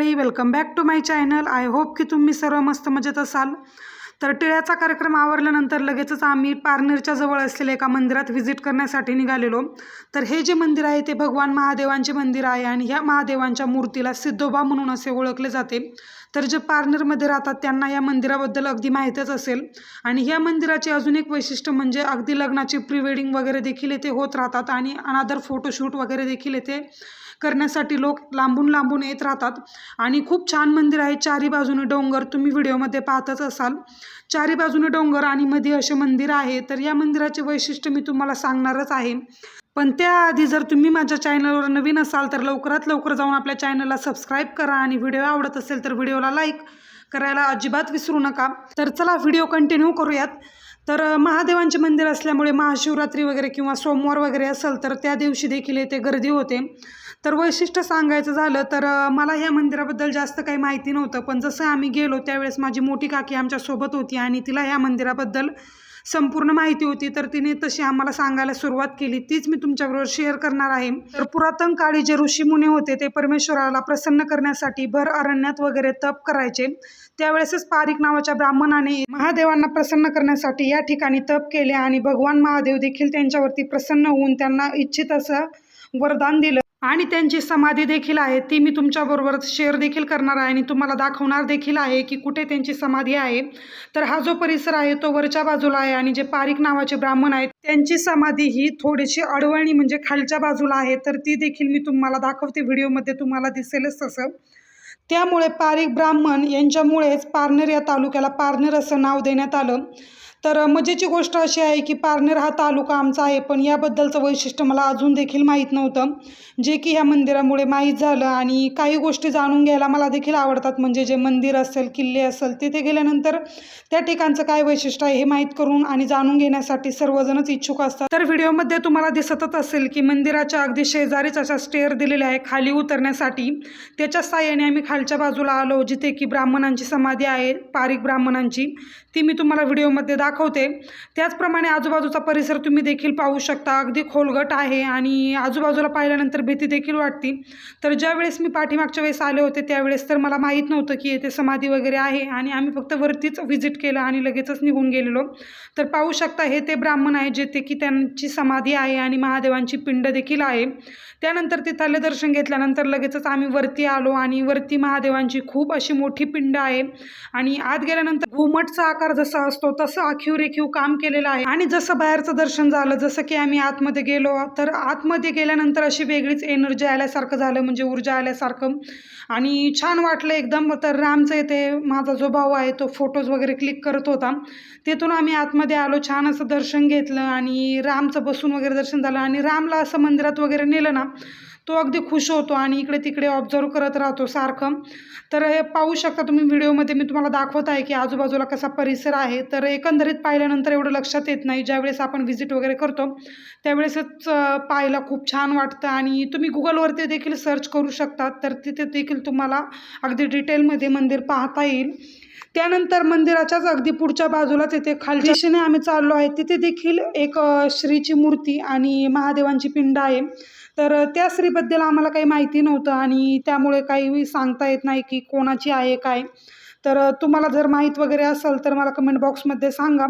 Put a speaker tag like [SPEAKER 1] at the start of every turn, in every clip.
[SPEAKER 1] मंडळी welcome back to my channel I hope की तुम्ही सर्व मस्त मजेत असाल. तर टिळ्याचा कार्यक्रम आवरल्यानंतर लगेचच आम्ही पारनेरच्या जवळ असलेल्या एका मंदिरात व्हिजिट करण्यासाठी निघालेलो. तर हे जे मंदिर आहे ते भगवान महादेवांचे मंदिर आहे आणि ह्या महादेवांच्या मूर्तीला सिद्धोबा म्हणून असे ओळखले जाते. तर जे पारनेरमध्ये राहतात त्यांना या मंदिराबद्दल अगदी माहीतच असेल. आणि ह्या मंदिराचे अजून एक वैशिष्ट्य म्हणजे अगदी लग्नाची प्री वेडिंग वगैरे देखील येथे होत राहतात आणि अनादर फोटोशूट वगैरे देखील येथे करण्यासाठी लोक लांबून लांबून येत राहतात. आणि खूप छान मंदिर आहे. चारी बाजूने डोंगर तुम्ही व्हिडिओमध्ये पाहतच असाल. चारी बाजूने डोंगर आणि मध्ये असे मंदिर आहे. तर या मंदिराचे वैशिष्ट्य मी तुम्हाला सांगणारच आहे. पण त्याआधी जर तुम्ही माझ्या चॅनलवर नवीन असाल तर लवकरात लवकर जाऊन आपल्या चॅनलला सबस्क्राईब करा. आणि व्हिडिओ आवडत असेल तर व्हिडिओला लाईक करायला अजिबात विसरू नका. तर चला व्हिडिओ कंटिन्यू करूयात. तर महादेवांचे मंदिर असल्यामुळे महाशिवरात्री वगैरे किंवा सोमवार वगैरे असेल तर त्या दिवशी देखील येथे गर्दी होते. तर वैशिष्ट्य सांगायचं झालं तर मला ह्या मंदिराबद्दल जास्त काही माहिती नव्हतं. पण जसं आम्ही गेलो त्यावेळेस माझी मोठी काकी आमच्यासोबत होती आणि तिला ह्या मंदिराबद्दल संपूर्ण माहिती होती. तर तिने तशी आम्हाला सांगायला सुरुवात केली. तीच मी तुमच्याबरोबर शेअर करणार आहे. तर पुरातन काळी जे ऋषीमुनी होते ते परमेश्वराला प्रसन्न करण्यासाठी भर अरण्यात वगैरे तप करायचे. त्यावेळेसच पारिक नावाच्या ब्राह्मणाने महादेवांना प्रसन्न करण्यासाठी या ठिकाणी तप केले आणि भगवान महादेव देखील त्यांच्यावरती प्रसन्न होऊन त्यांना इच्छित असं वरदान दिलं. आणि त्यांची समाधी देखील आहे. ती मी तुमच्याबरोबर शेअर देखील करणार आहे आणि तुम्हाला दाखवणार देखील आहे की कुठे त्यांची समाधी आहे. तर हा जो परिसर आहे तो वरच्या बाजूला आहे आणि जे पारिक नावाचे ब्राह्मण आहेत त्यांची समाधी ही थोडीशी अडवळणी म्हणजे खालच्या बाजूला आहे. तर ती देखील मी तुम्हाला दाखवते. व्हिडिओमध्ये तुम्हाला दिसेलच तसं. त्यामुळे पारिक ब्राह्मण यांच्यामुळेच पारनेर या तालुक्याला पारनेर असं नाव देण्यात आलं. तर मजेची गोष्ट अशी आहे की पारनेर हा तालुका आमचा आहे पण याबद्दलचं वैशिष्ट्य मला अजून देखील माहीत नव्हतं. जे की ह्या मंदिरामुळे माहीत झालं आणि काही गोष्टी जाणून घ्यायला मला देखील आवडतात. म्हणजे जे मंदिर असेल किल्ले असेल तिथे गेल्यानंतर त्या ठिकाणचं काय वैशिष्ट्य आहे हे माहीत करून आणि जाणून घेण्यासाठी सर्वजणच इच्छुक असतात. तर व्हिडिओमध्ये तुम्हाला दिसतच असेल की मंदिराच्या अगदी शेजारीच अशा स्टेअर दिलेल्या आहे खाली उतरण्यासाठी त्याच्या साह्याने आम्ही खालच्या बाजूला आलो जिथे की ब्राह्मणांची समाधी आहे पारिक ब्राह्मणांची. ती मी तुम्हाला व्हिडिओमध्ये दाखवते. त्याचप्रमाणे आजूबाजूचा परिसर तुम्ही देखील पाहू शकता. अगदी खोलगट आहे आणि आजूबाजूला पाहिल्यानंतर भीती देखील वाटते. तर ज्यावेळेस मी पाठीमागच्या वेळेस आले होते त्यावेळेस तर मला माहीत नव्हतं की येथे समाधी वगैरे आहे आणि आम्ही फक्त वरतीच व्हिजिट केलं आणि लगेचच निघून गेलेलो. तर पाहू शकता हे ते ब्राह्मण आहे जेथे की त्यांची समाधी आहे आणि महादेवांची पिंड देखील आहे. त्यानंतर तिथले दर्शन घेतल्यानंतर लगेचच आम्ही वरती आलो आणि वरती महादेवांची खूप अशी मोठी पिंड आहे. आणि आत गेल्यानंतर घुमटचा आकार जसा असतो तसं राखीव रेखीव काम केलेलं आहे. आणि जसं बाहेरचं दर्शन झालं जसं की आम्ही आतमध्ये गेलो तर आतमध्ये गेल्यानंतर अशी वेगळीच एनर्जी आल्यासारखं झालं म्हणजे ऊर्जा आल्यासारखं. आणि छान वाटलं एकदम. तर रामचं इथे माझा जो भाऊ आहे तो फोटोज वगैरे क्लिक करत होता. तिथून आम्ही आतमध्ये आलो छान असं दर्शन घेतलं आणि रामचं बसून वगैरे दर्शन झालं. आणि रामला असं मंदिरात वगैरे नेलं ना तो अगदी खुश होतो आणि इकडे तिकडे ऑब्झर्व करत राहतो सारखं. तर हे पाहू शकता तुम्ही व्हिडिओमध्ये मी तुम्हाला दाखवत आहे की आजूबाजूला कसा परिसर आहे. तर एकंदरीत पाहिल्यानंतर एवढं लक्षात येत नाही. ज्यावेळेस आपण व्हिजिट वगैरे करतो त्यावेळेसच पाहायला खूप छान वाटतं. आणि तुम्ही गुगलवरती देखील सर्च करू शकतात तर तिथे देखील तुम्हाला अगदी डिटेलमध्ये मंदिर पाहता येईल. त्यानंतर मंदिराच्याच अगदी पुढच्या बाजूलाच इथे खालच्या दिशेने आम्ही चाललो आहे. तिथे देखील एक श्रीची मूर्ती आणि महादेवांची पिंड आहे. तर त्या श्रीबद्दल आम्हाला काही माहिती नव्हतं आणि त्यामुळे काही सांगता येत नाही की कोणाची आहे काय. तर तुम्हाला जर माहीत वगैरे असेल तर मला कमेंट बॉक्समध्ये सांगा.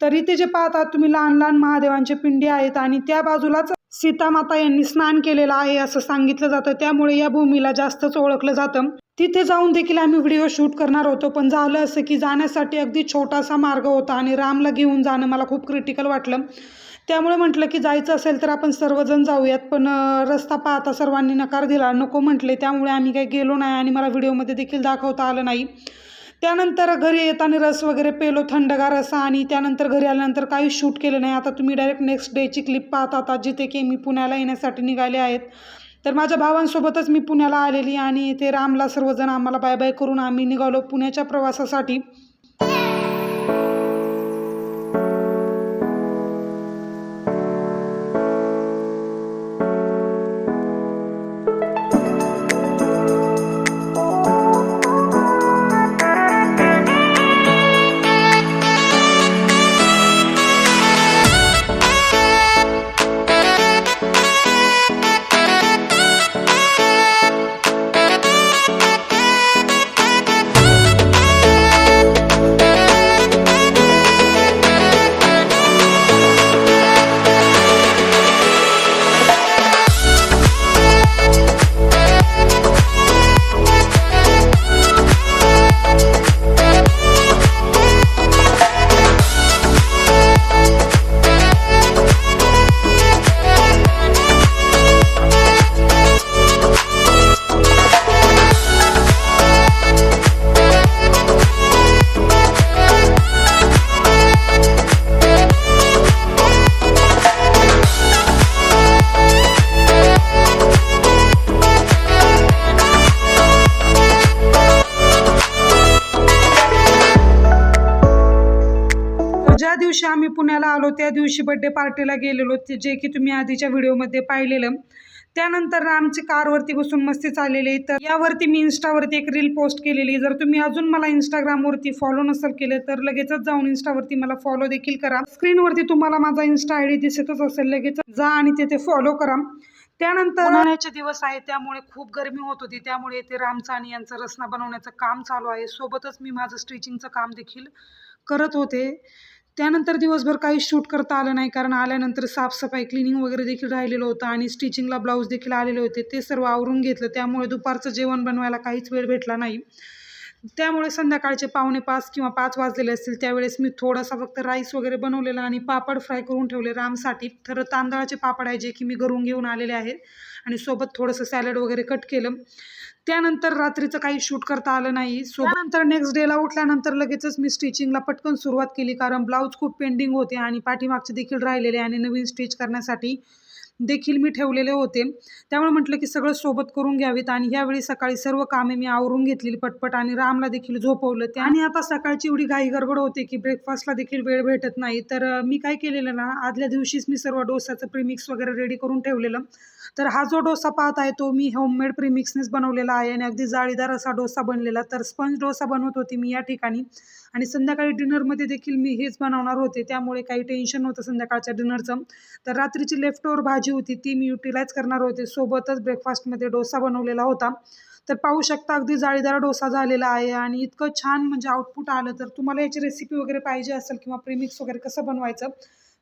[SPEAKER 1] तर इथे जे पाहतात तुम्ही लहान लहान महादेवांचे पिंडी आहेत आणि त्या बाजूलाच सीतामाता यांनी स्नान केलेलं आहे असं सांगितलं जातं. त्यामुळे या भूमीला जास्तच ओळखलं जातं. तिथे जाऊन देखील आम्ही व्हिडिओ शूट करणार होतो. पण झालं असं की जाण्यासाठी अगदी छोटासा मार्ग होता आणि रामला घेऊन जाणं मला खूप क्रिटिकल वाटलं. त्यामुळे म्हटलं की जायचं असेल तर आपण सर्वजण जाऊयात पण रस्ता पाहता सर्वांनी नकार दिला. नको म्हटले त्यामुळे आम्ही काही गेलो नाही आणि मला व्हिडिओमध्ये देखील दाखवता आलं नाही. त्यानंतर घरी येताना रस वगैरे पेलो थंडगार असा आणि त्यानंतर घरी आल्यानंतर काही शूट केलं नाही. आता तुम्ही डायरेक्ट नेक्स्ट डेची क्लिप पाहत आता जिथे की मी पुण्याला येण्यासाठी निघाले आहेत. तर माझ्या भावांसोबतच मी पुण्याला आलेली आणि ते रामला सर्वजण आम्हाला बाय बाय करून आम्ही निघालो पुण्याच्या प्रवासासाठी. दिवशी आम्ही पुण्याला आलो त्या दिवशी बड्डे पार्टीला गेलेलो ते जे की तुम्ही आधीच्या व्हिडिओमध्ये पाहिलेलं. त्यानंतर आमची कारवरती बसून मस्ती चाललेली तर यावरती मी इन्स्टावरती एक रील पोस्ट केलेली जर तुम्ही अजून मला इंस्टाग्रामवरती फॉलो नसेल केले तर लगेचच जाऊन इन्स्टावरती मला फॉलो देखील करा. स्क्रीनवरती तुम्हाला माझा इन्स्टा आय डी दिसतच असेल लगेच जा आणि तिथे फॉलो करा. त्यानंतर उन्हाळ्याचे दिवस आहे त्यामुळे खूप गरमी होत होती. त्यामुळे येथे रामचा आणि यांचा रसना बनवण्याचं काम चालू आहे. सोबतच मी माझं स्टिचिंगचं काम देखील करत होते. त्यानंतर दिवसभर काही शूट करता आलं नाही कारण आल्यानंतर साफसफाई क्लिनिंग वगैरे देखील राहिलेलं होतं आणि स्टिचिंगला ब्लाऊज देखील आलेले होते. ते सर्व आवरून घेतलं. त्यामुळे दुपारचं जेवण बनवायला काहीच वेळ भेटला नाही. त्यामुळे संध्याकाळचे पावणे पाच किंवा पाच वाजलेले असतील त्यावेळेस मी थोडासा फक्त राईस वगैरे बनवलेला आणि पापड फ्राय करून ठेवले रामसाठी. तर तांदळाचे पापड आहे जे की मी घरून घेऊन आलेले आहेत आणि सोबत थोडंसं सॅलड वगैरे कट केलं. त्यानंतर रात्रीचं काही शूट करता आलं नाही. सो नंतर नेक्स्ट डेला उठल्यानंतर लगेचच मी स्टिचिंगला पटकन सुरुवात केली कारण ब्लाऊज खूप पेंडिंग होते आणि पाठीमागचे देखील राहिलेले आणि नवीन स्टिच करण्यासाठी देखील मी ठेवलेले होते. त्यामुळे म्हटलं की सगळं सोबत करून घ्यावीत आणि यावेळी सकाळी सर्व कामे मी आवरून घेतलेली पटपट आणि रामला देखील झोपवलं ते. आणि आता सकाळची एवढी घाई गडबड होते की ब्रेकफास्टला देखील वेळ भेटत नाही. तर मी काय केलेलं ना आदल्या दिवशीच मी सर्व डोसाचं प्रीमिक्स वगैरे रेडी करून ठेवलेलं. तर हा जो डोसा पाहत आहे तो मी होममेड प्रीमिक्सनेच बनवलेला आहे आणि अगदी जाळीदार असा डोसा बनलेला. तर स्पंज डोसा बनवत होती मी या ठिकाणी. आणि संध्याकाळी डिनरमध्ये देखील मी हेच बनवणार होते. त्यामुळे काही टेन्शन नव्हतं संध्याकाळच्या डिनरचं तर रात्रीची लेफ्ट ओव्हर भाजी होती ती मी युटिलाइज करणार होते. सोबतच ब्रेकफास्टमध्ये डोसा बनवलेला होता. तर पाहू शकता अगदी जाळीदार डोसा झालेला आहे आणि इतकं छान म्हणजे आउटपुट आलं. तर तुम्हाला याची रेसिपी वगैरे पाहिजे असेल किंवा प्रीमिक्स वगैरे कसं बनवायचं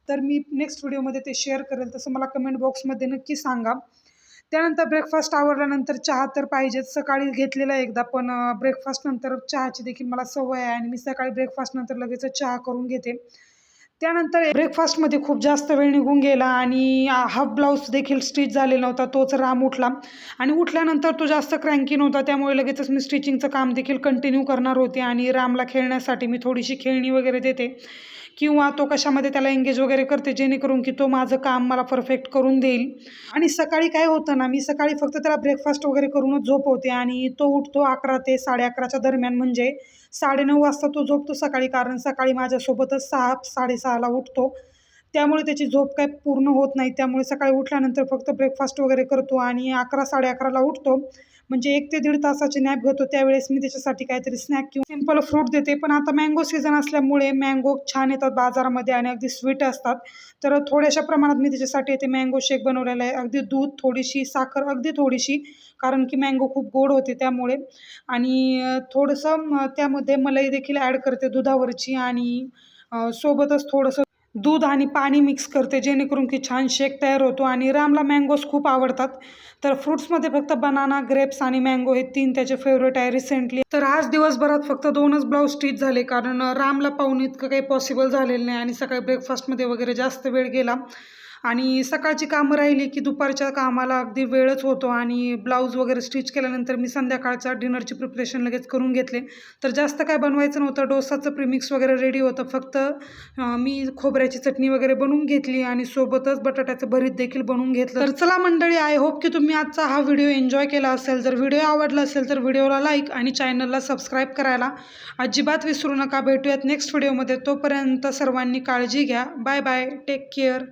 [SPEAKER 1] तर मी नेक्स्ट व्हिडिओमध्ये ते शेअर करेल. तसं मला कमेंट बॉक्समध्ये नक्की सांगा. त्यानंतर ब्रेकफास्ट आवरल्यानंतर चहा तर पाहिजेच. सकाळी घेतलेला एकदा पण ब्रेकफास्टनंतर चहाची देखील मला सवय आहे आणि मी सकाळी ब्रेकफास्टनंतर लगेचच लगेच चहा करून घेते. त्यानंतर ब्रेकफास्टमध्ये खूप जास्त वेळ निघून गेला आणि हाफ ब्लाऊज देखील स्टिच झालेला होता तोच राम उठला. आणि उठल्यानंतर तो जास्त क्रँकी नव्हता त्यामुळे लगेचच मी स्टिचिंगचं काम देखील कंटिन्यू करणार होते आणि रामला खेळण्यासाठी मी थोडीशी खेळणी वगैरे देते. किंवा तो कशामध्ये त्याला एंगेज वगैरे करते जेणेकरून की तो माझं काम मला परफेक्ट करून देईल. आणि सकाळी काय होतं ना मी सकाळी फक्त त्याला ब्रेकफास्ट वगैरे करूनच झोपवते आणि तो उठतो अकरा ते साडे अकराच्या दरम्यान म्हणजे साडेनऊ वाजता तो झोपतो सकाळी कारण सकाळी माझ्यासोबतच सहा साडेसहाला उठतो. त्यामुळे त्याची झोप काय पूर्ण होत नाही. त्यामुळे सकाळी उठल्यानंतर फक्त ब्रेकफास्ट वगैरे करतो आणि अकरा साडे अकराला उठतो. म्हणजे एक ते दीड तासाची नॅप घेतो त्यावेळेस मी त्याच्यासाठी काहीतरी स्नॅक किंवा सिंपल फ्रूट देते. पण आता मँगो सीझन असल्यामुळे मँगो छान येतात बाजारामध्ये आणि अगदी स्वीट असतात. तर थोड्याशा प्रमाणात मी त्याच्यासाठी येते. मँगो शेक बनवलेला आहे. अगदी दूध थोडीशी साखर अगदी थोडीशी कारण की मँगो खूप गोड होते त्यामुळे. आणि थोडंसं त्यामध्ये मलाई देखील ॲड करते दुधावरची आणि सोबतच थोडंसं दूध आणि पाणी मिक्स करते जेणेकरून की छान शेक तयार होतो. आणि रामला मँगोज खूप आवडतात. तर फ्रुट्समध्ये फक्त बनाना ग्रेप्स आणि मँगो हे तीन त्याचे फेवरेट आहे रिसेंटली तर आज दिवसभरात फक्त दोनच ब्लाऊज स्टिच झाले कारण रामला पाहून इतकं काही पॉसिबल झालेलं नाही. आणि सकाळी ब्रेकफास्टमध्ये वगैरे जास्त वेळ गेला. आणि सकाळची कामं राहिली की दुपारच्या कामाला अगदी वेळच होतो आणि ब्लाऊज वगैरे स्टिच केल्यानंतर मी संध्याकाळच्या डिनरची प्रिपरेशन लगेच करून घेतले. तर जास्त काय बनवायचं नव्हतं. डोसाचं प्रिमिक्स वगैरे रेडी होतं. फक्त मी खोबऱ्याची चटणी वगैरे बनवून घेतली आणि सोबतच बटाट्याचं भरीत देखील बनवून घेतलं. तर चला मंडळी आय होप की तुम्ही आजचा हा व्हिडिओ एन्जॉय केला असेल. जर व्हिडिओ आवडला असेल तर व्हिडिओला लाईक आणि चॅनलला सबस्क्राईब करायला अजिबात विसरू नका. भेटूयात नेक्स्ट व्हिडिओमध्ये तोपर्यंत सर्वांनी काळजी घ्या. Bye bye take care